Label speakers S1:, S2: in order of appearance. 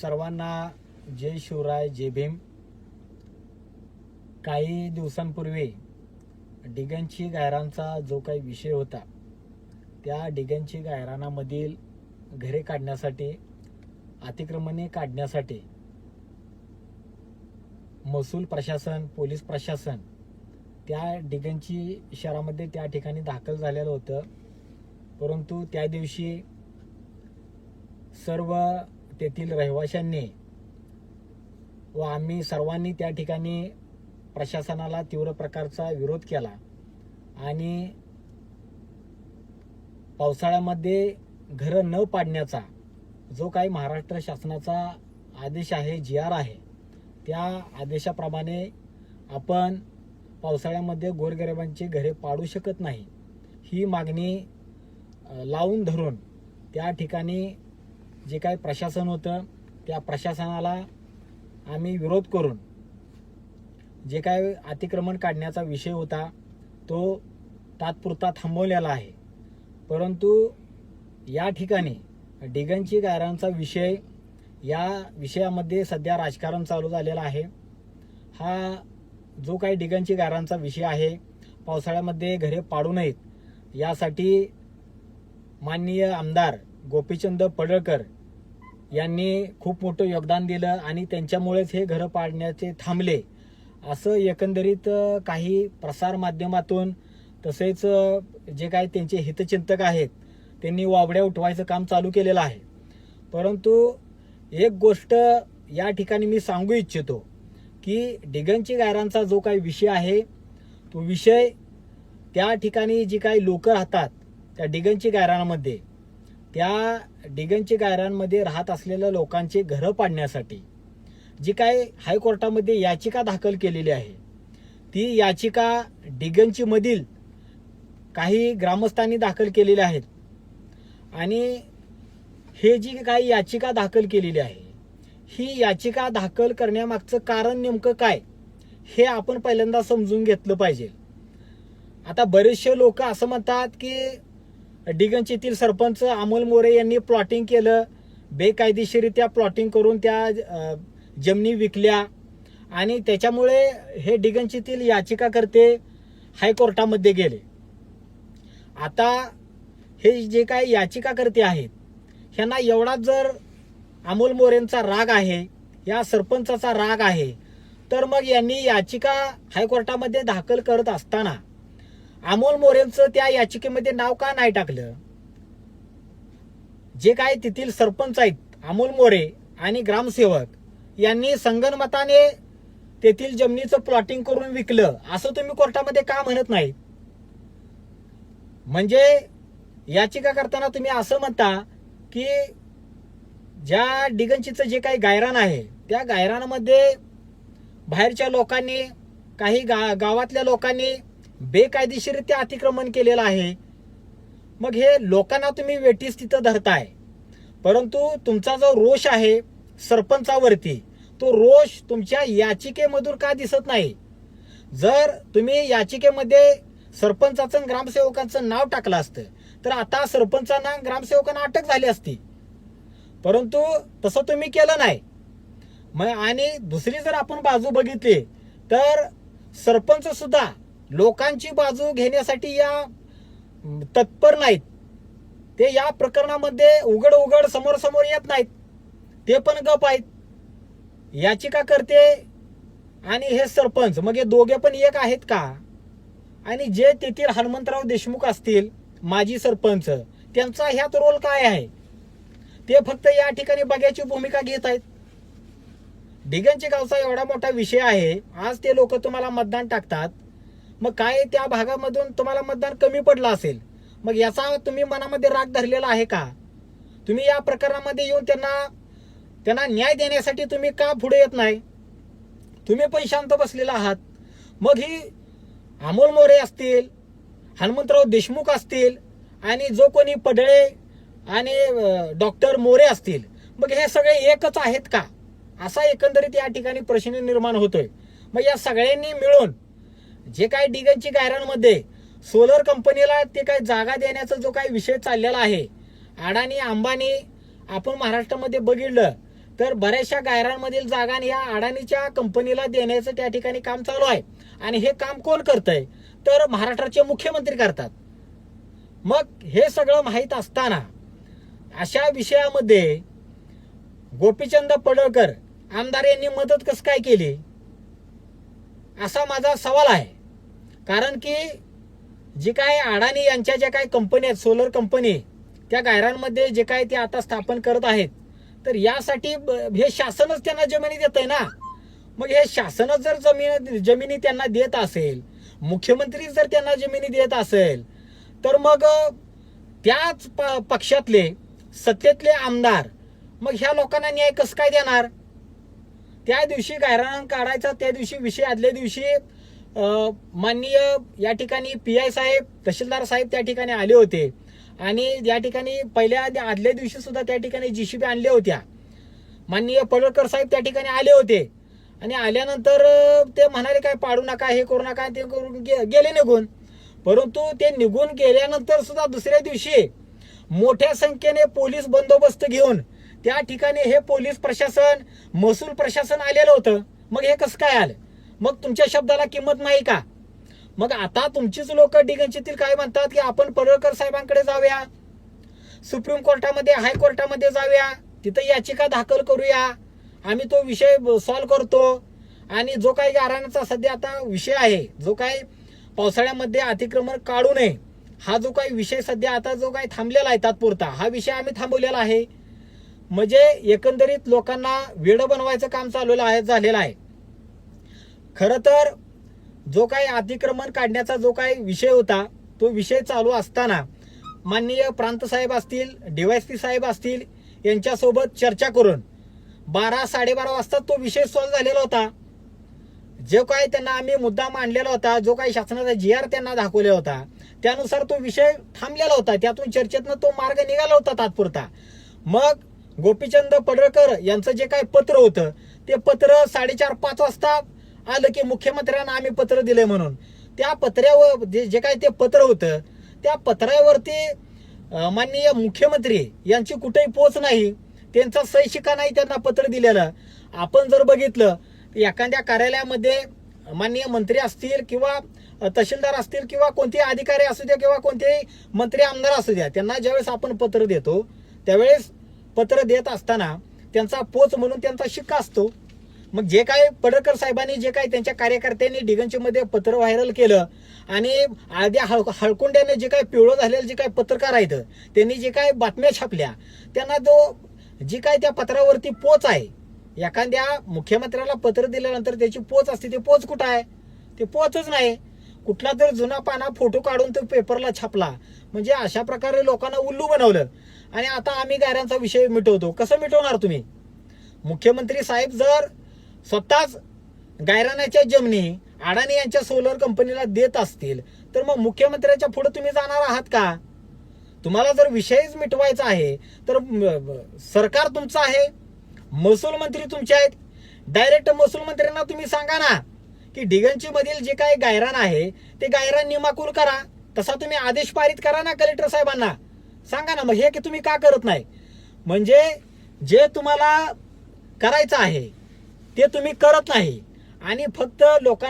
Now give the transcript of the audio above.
S1: सर्वांना जय शिवराय जय भीम. काही दिवसांपूर्वी डिगनची गायरांचा जो काही विषय होता त्या डिगनची गायरानामधील घरे काढण्यासाठी अतिक्रमणे काढण्यासाठी महसूल प्रशासन पोलीस प्रशासन त्या डिगनची शहरामध्ये त्या ठिकाणी दाखल झालेलं होतं. परंतु त्या दिवशी सर्व तेथील रहिवाशांनी व आम्ही सर्वांनी त्या ठिकाणी प्रशासनाला तीव्र प्रकारचा विरोध केला. आणि पावसाळ्यामध्ये घरं न पाडण्याचा जो काही महाराष्ट्र शासनाचा आदेश आहे जी आर आहे त्या आदेशाप्रमाणे आपण पावसाळ्यामध्ये गोरगरिबांची घरे पाडू शकत नाही. ही मागणी लावून धरून त्या ठिकाणी जे काय प्रशासन होतं त्या प्रशासनाला आम्ही विरोध करून जे काय अतिक्रमण काढण्याचा विषय होता तो तात्पुरता थांबवलेला आहे. परंतु या ठिकाणी डिगनची गायरांचा विषय या विषयामध्ये सध्या राजकारण चालू झालेलं आहे. हा जो काही डिगनची गायरांचा विषय आहे पावसाळ्यामध्ये घरे पाडू नयेत. यासाठी माननीय आमदार गोपीचंद पडळकर यांनी खूप मोठं योगदान दिलं आणि त्यांच्यामुळेच हे घरं पाडण्याचे थांबले. असं एकंदरीत काही प्रसारमाध्यमातून तसेच जे काही त्यांचे हितचिंतक आहेत त्यांनी वाबड्या उठवायचं काम चालू केलेलं आहे. परंतु एक गोष्ट या ठिकाणी मी सांगू इच्छितो की डिगनची गायरांचा जो काही विषय आहे तो विषय त्या ठिकाणी जी काही लोक राहतात त्या डिगनची गायरांमध्ये त्या डिगनची गायरांमध्ये राहत असलेल्या लोकांचे घरं पाडण्यासाठी जी काय हायकोर्टामध्ये याचिका दाखल केलेली आहे ती याचिका डिगनची मधील काही ग्रामस्थांनी दाखल केलेल्या आहेत. आणि हे जी काही याचिका दाखल केलेली आहे ही याचिका दाखल करण्यामागचं कारण नेमकं काय हे आपण पहिल्यांदा समजून घेतलं पाहिजे. आता बरेचसे लोक असं म्हणतात की डिगंचीतील सरपंच अमोल मोरे यांनी प्लॉटिंग केलं. बेकायदेशीरित्या प्लॉटिंग करून त्या जमिनी विकल्या. आणि त्याच्यामुळे हे डिगंचीतील याचिकाकर्ते हायकोर्टामध्ये गेले. आता हे जे काय याचिकाकर्ते आहेत ह्यांना एवढा जर अमोल मोरेंचा राग आहे या सरपंचाचा राग आहे तर मग यांनी याचिका हायकोर्टामध्ये दाखल करत असताना अमोल मोरेंचं त्या याचिकेमध्ये नाव का नाही टाकलं? जे काय तेथील सरपंच आहेत अमोल मोरे आणि ग्रामसेवक यांनी संगणमताने तेथील जमिनीचं प्लॉटिंग करून विकलं. असं तुम्ही कोर्टामध्ये का म्हणत नाही म्हणजे याचिका करताना तुम्ही असं म्हणता की ज्या डिगंचीचं जे काही गायरान आहे त्या गायरानामध्ये बाहेरच्या लोकांनी काही गा गावातल्या लोकांनी बेकायदेशीरित्या अतिक्रमण केलेलं आहे. मग हे लोकांना तुम्ही वेटीस तिथं धरताय. परंतु तुमचा जो रोष आहे सरपंचावरती तो रोष तुमच्या याचिकेमधून का दिसत नाही? जर तुम्ही याचिकेमध्ये सरपंचाचं ग्रामसेवकांचं नाव टाकलं असतं तर आता सरपंचांना ग्रामसेवकांना अटक झाली असती. परंतु तसं तुम्ही केलं नाही. मग आणि दुसरी जर आपण बाजू बघितली तर सरपंच सुद्धा लोकांची बाजू घेण्यासाठी या तत्पर नाहीत. ते या प्रकरणामध्ये उघड उघड समोर समोर येत नाहीत. ते पण गप आहेत. याचिका करते आणि हे सरपंच मग हे दोघे पण एक आहेत का? आणि जे तेथील हनुमंतराव देशमुख असतील माजी सरपंच त्यांचा ह्यात रोल काय आहे? ते फक्त या ठिकाणी बघ्याची भूमिका घेत आहेत. डिगनचे गावचा एवढा मोठा विषय आहे. आज ते लोक तुम्हाला मतदान टाकतात. मग काय त्या भागामधून तुम्हाला मतदान कमी पडलं असेल? मग याचा तुम्ही मनामध्ये राग धरलेला आहे का? तुम्ही या प्रकरणामध्ये येऊन त्यांना त्यांना न्याय देण्यासाठी तुम्ही का पुढे येत नाही? तुम्ही पण शांत बसलेला आहात. मग ही अमोल मोरे असतील हनुमंतराव देशमुख असतील आणि जो कोणी पडळे आणि डॉक्टर मोरे असतील मग हे सगळे एकच आहेत का? असा एकंदरीत या ठिकाणी प्रश्न निर्माण होतोय. मग या सगळ्यांनी मिळून जे काय डिगनची गायरांमध्ये सोलर कंपनीला ते काही जागा देण्याचा जो काही विषय चाललेला आहे अडाणी अंबानी आपण महाराष्ट्रामध्ये बघितलं तर बऱ्याचशा गायरांमधील जागा ह्या अडाणीच्या कंपनीला देण्याचं त्या ठिकाणी काम चालू आहे. आणि हे काम कोण करतंय? तर महाराष्ट्राचे मुख्यमंत्री करतात. मग हे सगळं माहीत असताना अशा विषयामध्ये गोपीचंद पडळकर आमदार यांनी मदत कसं काय केली? असा माझा सवाल आहे. कारण की जे काय अडाणी यांच्या ज्या काही कंपनी आहेत सोलर कंपनी त्या गायरांमध्ये जे काय ते आता स्थापन करत आहेत तर यासाठी ब- हे शासनच त्यांना जमिनी देत आहे ना. मग हे शासनच जर जमीन जमिनी त्यांना देत असेल मुख्यमंत्री जर त्यांना जमिनी देत असेल तर मग त्याच प- पक्षातले सत्तेतले आमदार मग ह्या लोकांना न्याय कसं काय देणार? त्या दिवशी गायरान काढायचा त्या दिवशी विषय आदल्या दिवशी माननीय या ठिकाणी पी आय साहेब तहसीलदार साहेब त्या ठिकाणी आले होते. आणि या ठिकाणी पहिल्या आदल्या दिवशी सुद्धा त्या ठिकाणी जीसीबी आणल्या होत्या. माननीय पडळकर साहेब त्या ठिकाणी आले होते. आणि आल्यानंतर ते म्हणाले काय पाडू नका हे करू नका ते करून गे- गेले निघून. परंतु ते निघून गेल्यानंतर सुद्धा दुसऱ्या दिवशी मोठ्या संख्येने पोलीस बंदोबस्त घेऊन त्या ठिकाणी हे पोलीस प्रशासन महसूल प्रशासन आलेलं होतं. मग हे कसं काय आलं? मग तुमच्या शब्दाला किंमत नाही का? मग आता तुमचीच लोक डिगंचीतील काय म्हणतात की आपण पडळकर साहेबांकडे जाऊया? सुप्रीम कोर्टामध्ये हायकोर्टामध्ये जाऊया? तिथं याचिका दाखल करूया? आम्ही तो विषय सॉल्व्ह करतो. आणि जो काही गाराण्याचा सध्या आता विषय आहे जो काही पावसाळ्यामध्ये अतिक्रमण काढू नये हा जो काही विषय सध्या आता जो काही थांबलेला आहे तात्पुरता हा विषय आम्ही थांबवलेला आहे. म्हणजे एकंदरीत लोकांना वेळ बनवायचं काम चालवलं आहे झालेलं आहे. खरं तर जो काही अतिक्रमण काढण्याचा जो काही विषय होता तो विषय चालू असताना माननीय प्रांत साहेब असतील डीवायसी साहेब असतील यांच्यासोबत चर्चा करून बारा साडेबारा वाजता तो विषय सॉल्व्ह झालेला होता. जो काही त्यांना आम्ही मुद्दा मांडलेला होता जो काही शासनाचा जी आर त्यांना दाखवलेला होता त्यानुसार तो विषय थांबलेला होता. त्यातून चर्चेतनं तो मार्ग निघाला होता तात्पुरता. मग गोपीचंद पडळकर यांचं जे काही पत्र होतं ते पत्र साडेचार पाच वाजता आलं की मुख्यमंत्र्यांना आम्ही पत्र दिलंय म्हणून. त्या पत्र्यावर जे जे काय ते पत्र होतं त्या पत्रावरती माननीय मुख्यमंत्री यांची कुठेही पोच नाही त्यांचा सैशिका नाही त्यांना पत्र दिलेलं. आपण जर बघितलं एखाद्या कार्यालयामध्ये माननीय मंत्री असतील किंवा तहसीलदार असतील किंवा कोणतेही अधिकारी असू द्या किंवा कोणतेही मंत्री आमदार असू द्या त्यांना ज्यावेळेस आपण पत्र देतो त्यावेळेस पत्र देत असताना त्यांचा पोच म्हणून त्यांचा शिक्का असतो. मग जे काय पडळकर साहेबांनी जे काय त्यांच्या कार्यकर्त्यांनी डिगंचीमध्ये पत्र व्हायरल केलं आणि अर्ध्या हळ हळकुंड्याने जे काय पिवळं झालेलं जे काय पत्रकार आहेत त्यांनी जे काय बातम्या छापल्या त्यांना जो जी काय त्या पत्रावरती पोच आहे. एखाद्या मुख्यमंत्र्याला पत्र दिल्यानंतर त्याची पोच असते ते पोच कुठं आहे? ते पोचच नाही. कुठला तर जुना पाना फोटो काढून तो पेपरला छापला. म्हणजे अशा प्रकारे लोकांना उल्लू बनवलं. आणि आता आम्ही गाऱ्यांचा विषय मिटवतो. कसं मिटवणार तुम्ही? मुख्यमंत्री साहेब जर स्वतःच गायरानाच्या जमिनी अडाणी यांच्या सोलर कंपनीला देत असतील तर मग मुख्यमंत्र्याच्या पुढे तुम्ही जाणार आहात का? तुम्हाला जर विषयच मिटवायचा आहे तर सरकार तुमचं आहे महसूल मंत्री तुमचे आहेत. डायरेक्ट महसूल मंत्र्यांना तुम्ही सांगा ना की डिगंची मधील जे काही गायरान आहे ते गायरान निमाकूल करा. तसा तुम्ही आदेश पारित करा ना कलेक्टर साहेबांना. सांगा ना मग हे की तुम्ही का करत नाही? म्हणजे जे तुम्हाला करायचं आहे ते तुम्ही करत नाही. आणि फक्त लोकांना